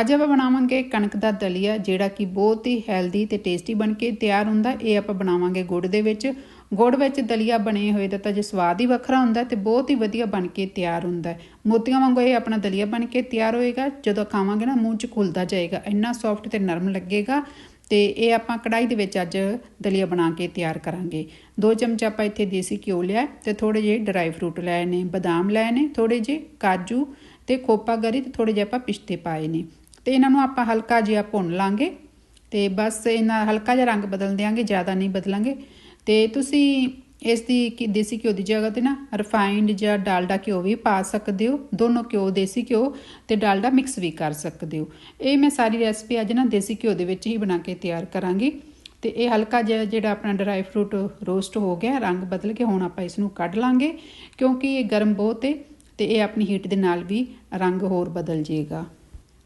ਅੱਜ ਆਪਾਂ ਬਣਾਵਾਂਗੇ ਕਣਕ ਦਾ ਦਲੀਆ, ਜਿਹੜਾ ਕਿ ਬਹੁਤ ਹੀ ਹੈਲਦੀ ਤੇ ਟੇਸਟੀ ਬਣ ਕੇ ਤਿਆਰ ਹੁੰਦਾ। ਇਹ ਆਪਾਂ ਬਣਾਵਾਂਗੇ ਗੁੜ ਦੇ ਵਿੱਚ। ਗੁੜ ਵਿੱਚ ਦਲੀਆ ਬਣੇ ਹੋਏ ਦਾ ਤਾਂ ਜੇ ਸਵਾਦ ਹੀ ਵੱਖਰਾ ਹੁੰਦਾ ਤੇ ਬਹੁਤ ਹੀ ਵਧੀਆ ਬਣ ਕੇ ਤਿਆਰ ਹੁੰਦਾ ਮੋਤੀਆਂ ਵਾਂਗੂ ਇਹ ਆਪਣਾ ਦਲੀਆ ਬਣ ਕੇ ਤਿਆਰ ਹੋਏਗਾ। ਜਦੋਂ ਖਾਵਾਂਗੇ ਨਾ ਮੂੰਹ 'ਚ ਖੁੱਲਦਾ ਜਾਏਗਾ। ਇੰਨਾ ਸੌਫਟ ਤੇ ਨਰਮ ਲੱਗੇਗਾ ਤੇ ਇਹ ਆਪਾਂ ਕੜਾਈ ਦੇ ਵਿੱਚ ਅੱਜ ਦਲੀਆ ਬਣਾ ਕੇ ਤਿਆਰ ਕਰਾਂਗੇ। ਦੋ ਚਮਚ ਆਪਾਂ ਇੱਥੇ ਦੇਸੀ ਘਿਓ ਲਿਆ ਤੇ ਥੋੜੇ ਜਿਹੇ ਡਰਾਈ ਫਰੂਟ ਲਏ ਨੇ, ਬਦਾਮ ਲਏ ਨੇ ਥੋੜੇ ਜਿਹੇ ਕਾਜੂ ਤੇ ਖੋਪਾ ਗਰੀ ਤੇ ਥੋੜੇ ਜਿਹੇ ਆਪਾਂ ਪਿਸਤੇ ਪਾਏ ਨੇ। ਤੇ ਇਹਨਾਂ ਨੂੰ ਆਪਾਂ ਹਲਕਾ ਜਿਹਾ ਭੁੰਨ ਲਾਂਗੇ ਤੇ ਬਸ ਇਹਨਾਂ ਹਲਕਾ ਜਿਹਾ ਰੰਗ ਬਦਲ ਦਿਆਂਗੇ, ਜ਼ਿਆਦਾ ਨਹੀਂ ਬਦਲਾਂਗੇ। ਤੇ ਤੁਸੀਂ ਇਸ ਦੀ ਕਿ ਦੇਸੀ ਘਿਓ ਦੀ ਜਗ੍ਹਾ ਤੇ ਨਾ ਰਿਫਾਈਨਡ ਜਾਂ ਡਾਲਡਾ ਘਿਓ ਵੀ ਪਾ ਸਕਦੇ ਹੋ, ਦੋਨੋਂ ਘਿਓ ਦੇਸੀ ਘਿਓ ਤੇ ਡਾਲਡਾ ਮਿਕਸ ਵੀ ਕਰ ਸਕਦੇ ਹੋ। ਇਹ ਮੈਂ ਸਾਰੀ ਰੈਸਪੀ ਅੱਜ ਨਾ ਦੇਸੀ ਘਿਓ ਦੇ ਵਿੱਚ ਹੀ ਬਣਾ ਕੇ ਤਿਆਰ ਕਰਾਂਗੀ। ਤੇ ਇਹ ਹਲਕਾ ਜਿਹਾ ਜਿਹੜਾ ਆਪਣਾ ਡਰਾਈ ਫਰੂਟ ਰੋਸਟ ਹੋ ਗਿਆ, ਰੰਗ ਬਦਲ ਕੇ ਹੁਣ ਆਪਾਂ ਇਸ ਨੂੰ ਕੱਢ ਲਾਂਗੇ ਕਿਉਂਕਿ ਇਹ ਗਰਮ ਬਹੁਤ ਹੈ ਤੇ ਇਹ ਆਪਣੀ ਹੀਟ ਦੇ ਨਾਲ ਵੀ ਰੰਗ ਹੋਰ ਬਦਲ ਜਾਏਗਾ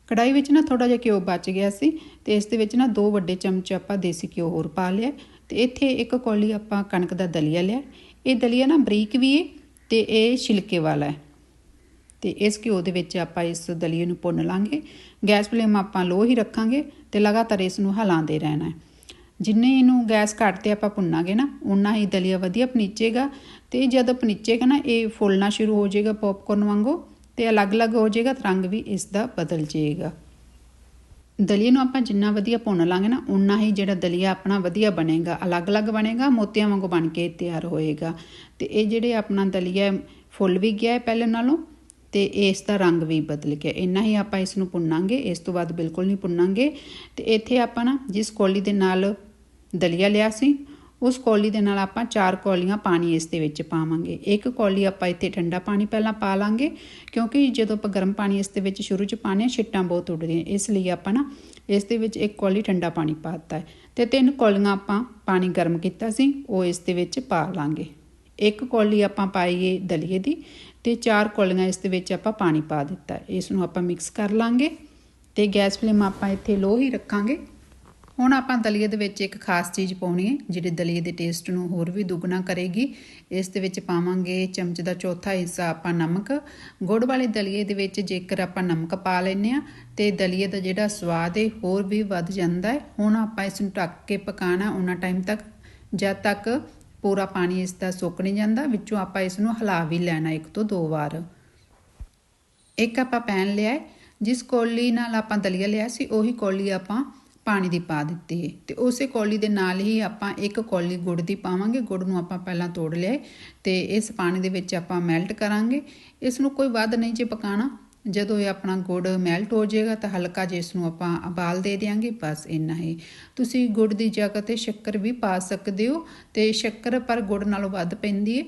ਕੜਾਈ ਵਿੱਚ ਨਾ ਥੋੜਾ ਜਿਹਾ ਘਿਓ ਬਚ ਗਿਆ ਸੀ ਤੇ ਇਸ ਦੇ ਵਿੱਚ ਨਾ ਦੋ ਵੱਡੇ ਚਮਚ ਆਪਾਂ ਦੇਸੀ ਘਿਓ ਹੋਰ ਪਾ ਲਿਆ ਤੇ ਇੱਥੇ ਇੱਕ ਕੌਲੀ ਆਪਾਂ ਕਣਕ ਦਾ ਦਲੀਆ ਲਿਆ। ਇਹ ਦਲੀਆ ਨਾ ਬਰੀਕ ਵੀ ਹੈ ਤੇ ਇਹ ਛਿਲਕੇ ਵਾਲਾ ਹੈ। ਤੇ ਇਸ ਘਿਓ ਦੇ ਵਿੱਚ ਆਪਾਂ ਇਸ ਦਲੀਏ ਨੂੰ ਭੁੰਨ ਲਾਂਗੇ। ਗੈਸ ਫਲੇਮ ਆਪਾਂ ਲੋ ਹੀ ਰੱਖਾਂਗੇ ਤੇ ਲਗਾਤਾਰ ਇਸ ਨੂੰ ਹਿਲਾਉਂਦੇ ਰਹਿਣਾ ਹੈ। ਜਿੰਨੇ ਇਹਨੂੰ ਗੈਸ ਘੱਟ ਤੇ ਆਪਾਂ ਭੁੰਨਾਂਗੇ ਨਾ ਉਨਾ ਹੀ ਦਲੀਆ ਵਧੀਆ ਪਨੀਚੇਗਾ ਤੇ ਜਦ ਪਨੀਚੇਗਾ ਨਾ ਇਹ ਫੁੱਲਣਾ ਸ਼ੁਰੂ ਹੋ ਜਾਏਗਾ ਪੌਪਕਾਰਨ ਵਾਂਗੂ ਤੇ ਅਲੱਗ-ਅਲੱਗ ਹੋ ਜਾਏਗਾ ਤੇ ਰੰਗ ਵੀ ਇਸ ਦਾ ਬਦਲ ਜਾਏਗਾ। ਦਲੀਏ ਨੂੰ ਆਪਾਂ ਜਿੰਨਾ ਵਧੀਆ ਭੁੰਨ ਲਾਂਗੇ ਨਾ ਉਨਾ ਹੀ ਜਿਹੜਾ ਦਲੀਆ ਆਪਣਾ ਵਧੀਆ ਬਣੇਗਾ, ਅਲੱਗ-ਅਲੱਗ ਬਣੇਗਾ, ਮੋਤੀਆਂ ਵਾਂਗੂ ਬਣ ਕੇ ਤਿਆਰ ਹੋਏਗਾ। ਤੇ ਇਹ ਜਿਹੜੇ ਆਪਣਾ ਦਲੀਆ ਫੁੱਲ ਵੀ ਗਿਆ ਹੈ ਪਹਿਲੇ ਨਾਲੋਂ, ਤੇ ਇਸ ਦਾ ਰੰਗ ਵੀ ਬਦਲ ਗਿਆ। ਇੰਨਾ ਹੀ ਆਪਾਂ ਇਸ ਨੂੰ ਭੁੰਨਾਂਗੇ, ਇਸ ਤੋਂ ਬਾਅਦ ਬਿਲਕੁਲ ਨਹੀਂ ਭੁੰਨਾਂਗੇ। ਤੇ ਇੱਥੇ ਆਪਾਂ ਨਾ ਜਿਸ ਕੋਲੀ ਦੇ ਨਾਲ ਦਲੀਆ ਲਿਆ ਸੀ ਉਸ ਕੌਲੀ ਦੇ ਨਾਲ ਆਪਾਂ ਚਾਰ ਕੌਲੀਆਂ ਪਾਣੀ ਇਸ ਦੇ ਵਿੱਚ ਪਾਵਾਂਗੇ। ਇੱਕ ਕੌਲੀ ਆਪਾਂ ਇੱਥੇ ਠੰਡਾ ਪਾਣੀ ਪਹਿਲਾਂ ਪਾ ਲਾਂਗੇ, ਕਿਉਂਕਿ ਜਦੋਂ ਆਪਾਂ ਗਰਮ ਪਾਣੀ ਇਸ ਦੇ ਵਿੱਚ ਸ਼ੁਰੂ 'ਚ ਪਾਣੇ ਆ ਛਿੱਟਾਂ ਬਹੁਤ ਉੱਡਦੀਆਂ ਇਸ ਲਈ ਆਪਾਂ ਨਾ ਇਸ ਦੇ ਵਿੱਚ ਇੱਕ ਕੌਲੀ ਠੰਡਾ ਪਾਣੀ ਪਾਤਾ ਹੈ। ਤੇ ਤਿੰਨ ਕੌਲੀਆਂ ਆਪਾਂ ਪਾਣੀ ਗਰਮ ਕੀਤਾ ਸੀ, ਉਹ ਇਸ ਦੇ ਵਿੱਚ ਪਾ ਲਾਂਗੇ। ਇੱਕ ਕੌਲੀ ਆਪਾਂ ਪਾਈਏ ਦਲੀਏ ਦੀ ਤੇ ਚਾਰ ਕੌਲੀਆਂ ਇਸ ਦੇ ਵਿੱਚ ਆਪਾਂ ਪਾਣੀ ਪਾ ਦਿੱਤਾ ਇਸ ਨੂੰ ਆਪਾਂ ਮਿਕਸ ਕਰ ਲਾਂਗੇ ਤੇ ਗੈਸ ਫਲੇਮ ਆਪਾਂ ਇੱਥੇ ਲੋ ਹੀ ਰੱਖਾਂਗੇ। ਹੁਣ ਆਪਾਂ ਦਲੀਏ ਦੇ ਵਿੱਚ ਇੱਕ ਖਾਸ ਚੀਜ਼ ਪਾਉਣੀ ਹੈ, ਜਿਹੜੀ ਦਲੀਏ ਦੇ ਟੇਸਟ ਨੂੰ ਹੋਰ ਵੀ ਦੁੱਗਣਾ ਕਰੇਗੀ। ਇਸ ਦੇ ਵਿੱਚ ਪਾਵਾਂਗੇ ਚਮਚ ਦਾ ਚੌਥਾ ਹਿੱਸਾ ਆਪਾਂ ਨਮਕ। ਗੁੜ ਵਾਲੇ ਦਲੀਏ ਦੇ ਵਿੱਚ ਜੇਕਰ ਆਪਾਂ ਨਮਕ ਪਾ ਲੈਨੇ ਆ ਤੇ ਦਲੀਏ ਦਾ ਜਿਹੜਾ ਸਵਾਦ ਹੈ, ਹੋਰ ਵੀ ਵੱਧ ਜਾਂਦਾ ਹੈ। ਹੁਣ ਆਪਾਂ ਇਸ ਨੂੰ ਢੱਕ ਕੇ ਪਕਾਣਾ ਉਹਨਾਂ ਟਾਈਮ ਤੱਕ, ਜਦ ਤੱਕ ਪੂਰਾ ਪਾਣੀ ਇਸ ਦਾ ਸੁੱਕ ਨਹੀਂ ਜਾਂਦਾ, ਵਿੱਚੋਂ ਆਪਾਂ ਇਸ ਨੂੰ ਹਿਲਾ ਵੀ ਲੈਣਾ ਇੱਕ ਤੋਂ ਦੋ ਵਾਰ। ਇੱਕ ਆਪਾਂ ਪੈਨ ਲਿਆ ਜਿਸ ਕੋਲੀ ਨਾਲ ਆਪਾਂ ਦਲੀਆ ਲਿਆ ਸੀ, ਉਹੀ ਕੋਲੀ ਆਪਾਂ ਪਾਣੀ ਦੀ ਪਾ ਦਿੱਤੀ ਹੈ ਤੇ ਉਸੇ ਕੌਲੀ ਦੇ ਨਾਲ ਹੀ ਆਪਾਂ ਇੱਕ ਕੌਲੀ ਗੁੜ ਦੀ ਪਾਵਾਂਗੇ। ਗੁੜ ਨੂੰ ਆਪਾਂ ਪਹਿਲਾਂ ਤੋੜ ਲਿਆ ਤੇ ਇਸ ਪਾਣੀ ਦੇ ਵਿੱਚ ਆਪਾਂ ਮੈਲਟ ਕਰਾਂਗੇ। ਇਸ ਨੂੰ ਕੋਈ ਵੱਧ ਨਹੀਂ ਜੇ ਪਕਾਣਾ। ਜਦੋਂ ਇਹ ਆਪਣਾ ਗੁੜ ਮੈਲਟ ਹੋ ਜਾਏਗਾ ਤਾਂ ਹਲਕਾ ਜਿਹਾ ਇਸ ਨੂੰ ਆਪਾਂ ਉਬਾਲ ਦੇ ਦੇਾਂਗੇ ਬਸ ਇੰਨਾ ਹੀ। ਤੁਸੀਂ ਗੁੜ ਦੀ ਜਗ੍ਹਾ ਤੇ ਸ਼ੱਕਰ ਵੀ ਪਾ ਸਕਦੇ ਹੋ ਤੇ ਸ਼ੱਕਰ ਪਰ ਗੁੜ ਨਾਲੋਂ ਵੱਧ ਪੈਂਦੀ ਹੈ।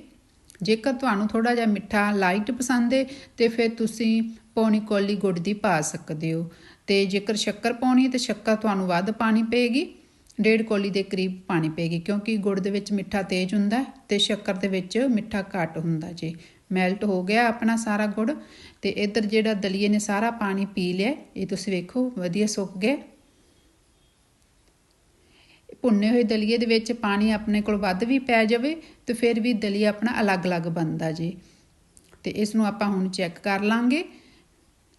ਜੇਕਰ ਤੁਹਾਨੂੰ ਥੋੜਾ ਜਿਹਾ ਮਿੱਠਾ ਲਾਈਟ ਪਸੰਦ ਹੈ ਤੇ ਫਿਰ ਤੁਸੀਂ ਪੌਣੀ ਕੌਲੀ ਗੁੜ ਦੀ ਪਾ ਸਕਦੇ ਹੋ। ਤੇ ਜੇਕਰ ਸ਼ੱਕਰ ਪਾਉਣੀ ਹੈ ਤੇ ਸ਼ੱਕਰ ਤੁਹਾਨੂੰ ਵੱਧ ਪਾਣੀ ਪਏਗੀ, ਡੇਢ ਕੋਲੀ ਦੇ ਕਰੀਬ ਪਾਣੀ ਪਏਗੀ, ਕਿਉਂਕਿ ਗੁੜ ਦੇ ਵਿੱਚ ਮਿੱਠਾ ਤੇਜ਼ ਹੁੰਦਾ ਤੇ ਸ਼ੱਕਰ ਦੇ ਵਿੱਚ ਮਿੱਠਾ ਘੱਟ ਹੁੰਦਾ ਜੀ। ਮੈਲਟ ਹੋ ਗਿਆ ਆਪਣਾ ਸਾਰਾ ਗੁੜ ਤੇ ਇੱਧਰ ਜਿਹੜਾ ਦਲੀਏ ਨੇ ਸਾਰਾ ਪਾਣੀ ਪੀ ਲਿਆ, ਇਹ ਤੁਸੀਂ ਵੇਖੋ, ਵਧੀਆ ਸੁੱਕ ਗਿਆ। ਭੁੰਨੇ ਹੋਏ ਦਲੀਏ ਦੇ ਵਿੱਚ ਪਾਣੀ ਆਪਣੇ ਕੋਲ ਵੱਧ ਵੀ ਪੈ ਜਾਵੇ ਤੇ ਫਿਰ ਵੀ ਦਲੀਆ ਆਪਣਾ ਅਲੱਗ-ਅਲੱਗ ਬਣਦਾ ਜੀ। ਤੇ ਇਸ ਨੂੰ ਆਪਾਂ ਹੁਣ ਚੈੱਕ ਕਰ ਲਾਂਗੇ।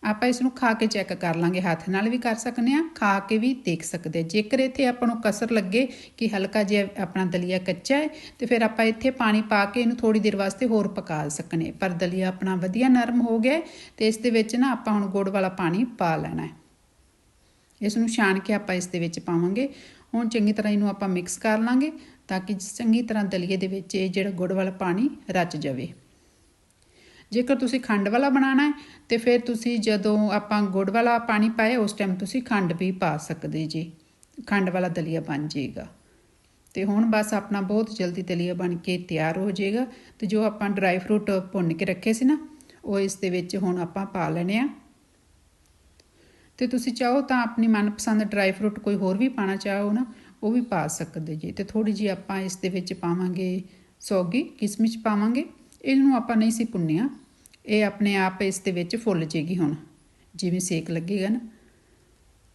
ਆਪਾਂ ਇਸ ਨੂੰ ਖਾ ਕੇ ਚੈੱਕ ਕਰ ਲਾਂਗੇ, ਹੱਥ ਨਾਲ ਵੀ ਕਰ ਸਕਨੇ ਆ, ਖਾ ਕੇ ਵੀ ਦੇਖ ਸਕਦੇ ਜੇਕਰ ਇੱਥੇ ਆਪਾਂ ਨੂੰ ਕਸਰ ਲੱਗੇ ਕਿ ਹਲਕਾ ਜਿਹਾ ਆਪਣਾ ਦਲੀਆ ਕੱਚਾ ਹੈ, ਤੇ ਫਿਰ ਆਪਾਂ ਇੱਥੇ ਪਾਣੀ ਪਾ ਕੇ ਇਹਨੂੰ ਥੋੜੀ ਦੇਰ ਵਾਸਤੇ ਹੋਰ ਪਕਾ ਸਕਨੇ ਪਰ ਦਲੀਆ ਆਪਣਾ ਵਧੀਆ ਨਰਮ ਹੋ ਗਿਆ ਤੇ ਇਸ ਦੇ ਵਿੱਚ ਨਾ ਆਪਾਂ ਹੁਣ ਗੁੜ ਵਾਲਾ ਪਾਣੀ ਪਾ ਲੈਣਾ ਹੈ। ਇਸ ਨੂੰ ਛਾਣ ਕੇ ਆਪਾਂ ਇਸ ਦੇ ਵਿੱਚ ਪਾਵਾਂਗੇ। ਹੁਣ ਚੰਗੀ ਤਰ੍ਹਾਂ ਇਹਨੂੰ ਆਪਾਂ ਮਿਕਸ ਕਰ ਲਾਂਗੇ, ਤਾਂ ਕਿ ਚੰਗੀ ਤਰ੍ਹਾਂ ਦਲੀਏ ਦੇ ਵਿੱਚ ਇਹ ਜਿਹੜਾ ਗੁੜ ਵਾਲਾ ਪਾਣੀ ਰਚ ਜਾਵੇ। ਜੇਕਰ ਤੁਸੀਂ ਖੰਡ ਵਾਲਾ ਬਣਾਉਣਾ ਹੈ, ਤੇ ਫਿਰ ਤੁਸੀਂ ਜਦੋਂ ਆਪਾਂ ਗੁੜ ਵਾਲਾ ਪਾਣੀ ਪਾਏ ਉਸ ਟਾਈਮ ਤੁਸੀਂ ਖੰਡ ਵੀ ਪਾ ਸਕਦੇ ਜੀ। ਖੰਡ ਵਾਲਾ ਦਲੀਆ ਬਣ ਜਾਏਗਾ। ਤੇ ਹੁਣ ਬਸ ਆਪਣਾ ਬਹੁਤ ਜਲਦੀ ਦਲੀਆ ਬਣ ਕੇ ਤਿਆਰ ਹੋ ਜਾਏਗਾ। ਤੇ ਜੋ ਆਪਾਂ ਡਰਾਈ ਫਰੂਟ ਭੁੰਨ ਕੇ ਰੱਖੇ ਸੀ ਨਾ, ਉਹ ਇਸ ਦੇ ਵਿੱਚ ਹੁਣ ਆਪਾਂ ਪਾ ਲੈਣੇ ਆ। ਤੇ ਤੁਸੀਂ ਚਾਹੋ ਤਾਂ ਆਪਣੀ ਮਨਪਸੰਦ ਡਰਾਈ ਫਰੂਟ ਕੋਈ ਹੋਰ ਵੀ ਪਾਣਾ ਚਾਹੋ ਨਾ, ਉਹ ਵੀ ਪਾ ਸਕਦੇ ਜੀ। ਤੇ ਥੋੜੀ ਜੀ ਆਪਾਂ ਇਸ ਦੇ ਵਿੱਚ ਪਾਵਾਂਗੇ ਸੌਗੀ ਕਿਸਮਿਸ ਪਾਵਾਂਗੇ। ਇਹਨੂੰ ਆਪਾਂ ਨਹੀਂ ਸੀ ਪੁੰਨਿਆ ਇਹ ਆਪਣੇ ਆਪ ਇਸ ਦੇ ਵਿੱਚ ਫੁੱਲ ਜੇਗੀ ਹੁਣ, ਜਿਵੇਂ ਸੇਕ ਲੱਗੇਗਾ ਨਾ।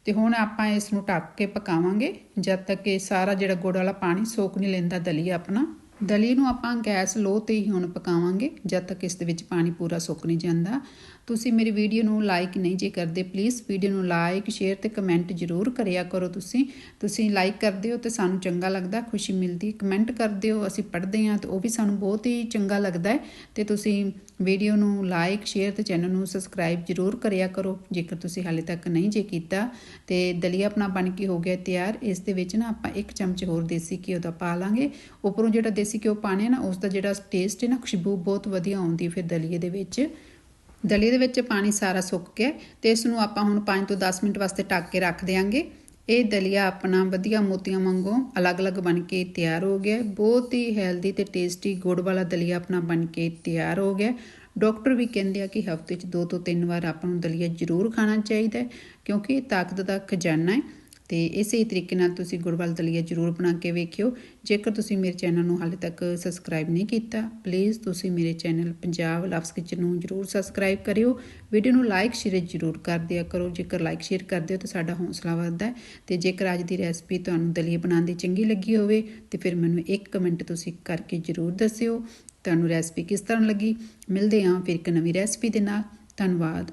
ਤੇ ਹੁਣ ਆਪਾਂ ਇਸ ਨੂੰ ਢੱਕ ਕੇ ਪਕਾਵਾਂਗੇ, ਜਦ ਤੱਕ ਇਹ ਸਾਰਾ ਜਿਹੜਾ ਗੁੜ ਵਾਲਾ ਪਾਣੀ ਸੋਕ ਨਹੀਂ ਲੈਂਦਾ ਦਲੀਆ ਆਪਣਾ। ਦਲੀ ਨੂੰ ਆਪਾਂ ਗੈਸ ਲੋ ਤੇ ਹੀ ਹੁਣ ਪਕਾਵਾਂਗੇ, ਜਦ ਤੱਕ ਇਸ ਦੇ ਵਿੱਚ ਪਾਣੀ ਪੂਰਾ ਸੁੱਕ ਨਹੀਂ ਜਾਂਦਾ। ਤੁਸੀਂ ਮੇਰੀ ਵੀਡੀਓ ਨੂੰ ਲਾਈਕ ਨਹੀਂ ਜੇ ਕਰਦੇ ਪਲੀਜ਼ ਵੀਡੀਓ ਨੂੰ ਲਾਈਕ ਸ਼ੇਅਰ ਤੇ ਕਮੈਂਟ ਜ਼ਰੂਰ ਕਰਿਆ ਕਰੋ ਤੁਸੀਂ। ਤੁਸੀਂ ਲਾਈਕ ਕਰਦੇ ਹੋ ਤੇ ਸਾਨੂੰ ਚੰਗਾ ਲੱਗਦਾ, ਖੁਸ਼ੀ ਮਿਲਦੀ। ਕਮੈਂਟ ਕਰਦੇ ਹੋ ਅਸੀਂ ਪੜ੍ਹਦੇ ਹਾਂ ਤੇ ਉਹ ਵੀ ਸਾਨੂੰ ਬਹੁਤ ਹੀ ਚੰਗਾ ਲੱਗਦਾ ਹੈ। ਤੇ ਤੁਸੀਂ ਵੀਡੀਓ ਨੂੰ ਲਾਈਕ ਸ਼ੇਅਰ ਤੇ ਚੈਨਲ ਨੂੰ ਸਬਸਕ੍ਰਾਈਬ ਜ਼ਰੂਰ ਕਰਿਆ ਕਰੋ, ਜੇਕਰ ਤੁਸੀਂ ਹਾਲੇ ਤੱਕ ਨਹੀਂ ਜੇ ਕੀਤਾ। ਤੇ ਦਲੀਆ ਆਪਣਾ ਬਣ ਕੇ ਹੋ ਗਿਆ ਤਿਆਰ। ਇਸ ਦੇ ਵਿੱਚ ਨਾ ਆਪਾਂ ਇੱਕ ਚਮਚ ਹੋਰ ਦੇਸੀ ਘਿਓ ਦਾ ਪਾ ਲਾਂਗੇ। ਉੱਪਰੋਂ ਜਿਹੜਾ ਦੇਸੀ ਘਿਓ ਪਾਣੇ ਨਾ, ਉਸ ਦਾ ਜਿਹੜਾ ਟੇਸਟ ਹੈ ਨਾ, ਖੁਸ਼ਬੂ ਬਹੁਤ ਵਧੀਆ ਆਉਂਦੀ ਫਿਰ ਦਲੀਏ ਦੇ ਵਿੱਚ। ਦਲੀਏ ਦੇ ਵਿੱਚ ਪਾਣੀ ਸਾਰਾ ਸੁੱਕ ਗਿਆ ਤੇ ਇਸ ਨੂੰ ਆਪਾਂ ਹੁਣ 5 ਤੋਂ 10 ਮਿੰਟ ਵਾਸਤੇ ਢੱਕ ਕੇ ਰੱਖ ਦੇਾਂਗੇ ਇਹ ਦਲੀਆ ਆਪਣਾ ਵਧੀਆ ਮੋਤੀਆਂ ਵਾਂਗੂ ਅਲੱਗ-ਅਲੱਗ ਬਣ ਕੇ ਤਿਆਰ ਹੋ ਗਿਆ। ਬਹੁਤ ਹੀ ਹੈਲਦੀ ਤੇ ਟੇਸਟੀ ਗੁੜ ਵਾਲਾ ਦਲੀਆ ਆਪਣਾ ਬਣ ਕੇ ਤਿਆਰ ਹੋ ਗਿਆ। ਡਾਕਟਰ ਵੀ ਕਹਿੰਦੇ ਆ ਕਿ ਹਫ਼ਤੇ 'ਚ 2 ਤੋਂ 3 ਵਾਰ ਆਪਾਂ ਨੂੰ ਦਲੀਆ ਜ਼ਰੂਰ ਖਾਣਾ ਚਾਹੀਦਾ ਕਿਉਂਕਿ ਇਹ ਤਾਕਤ ਦਾ ਖਜ਼ਾਨਾ ਹੈ। ਤੇ ਇਸੇ ਤਰੀਕੇ ਨਾਲ ਤੁਸੀਂ ਗੁੜਵਾਲ ਦਲੀਆ ਜ਼ਰੂਰ ਬਣਾ ਕੇ ਵੇਖਿਓ। ਜੇਕਰ ਤੁਸੀਂ ਮੇਰੇ ਚੈਨਲ ਨੂੰ ਹਾਲੇ ਤੱਕ ਸਬਸਕ੍ਰਾਈਬ ਨਹੀਂ ਕੀਤਾ ਪਲੀਜ਼ ਤੁਸੀਂ ਮੇਰੇ ਚੈਨਲ ਪੰਜਾਬ ਲਵਸ ਕਿਚਨ ਨੂੰ ਜ਼ਰੂਰ ਸਬਸਕ੍ਰਾਈਬ ਕਰਿਓ। ਵੀਡੀਓ ਨੂੰ ਲਾਈਕ ਸ਼ੇਅਰ ਜ਼ਰੂਰ ਕਰ ਦਿਆ ਕਰੋ। ਜੇਕਰ ਲਾਈਕ ਸ਼ੇਅਰ ਕਰਦੇ ਹੋ ਤਾਂ ਸਾਡਾ ਹੌਸਲਾ ਵੱਧਦਾ ਹੈ। ਤੇ ਜੇਕਰ ਅੱਜ ਦੀ ਰੈਸਪੀ ਤੁਹਾਨੂੰ ਦਲੀਆ ਬਣਾਉਣ ਦੀ ਚੰਗੀ ਲੱਗੀ ਹੋਵੇ, ਤੇ ਫਿਰ ਮੈਨੂੰ ਇੱਕ ਕਮੈਂਟ ਤੁਸੀਂ ਕਰਕੇ ਜ਼ਰੂਰ ਦੱਸਿਓ। ਤੁਹਾਨੂੰ ਰੈਸਪੀ ਕਿਸ ਤਰ੍ਹਾਂ ਲੱਗੀ? ਮਿਲਦੇ ਹਾਂ ਫਿਰ ਇੱਕ ਨਵੀਂ ਰੈਸਪੀ ਦੇ ਨਾਲ। ਧੰਨਵਾਦ।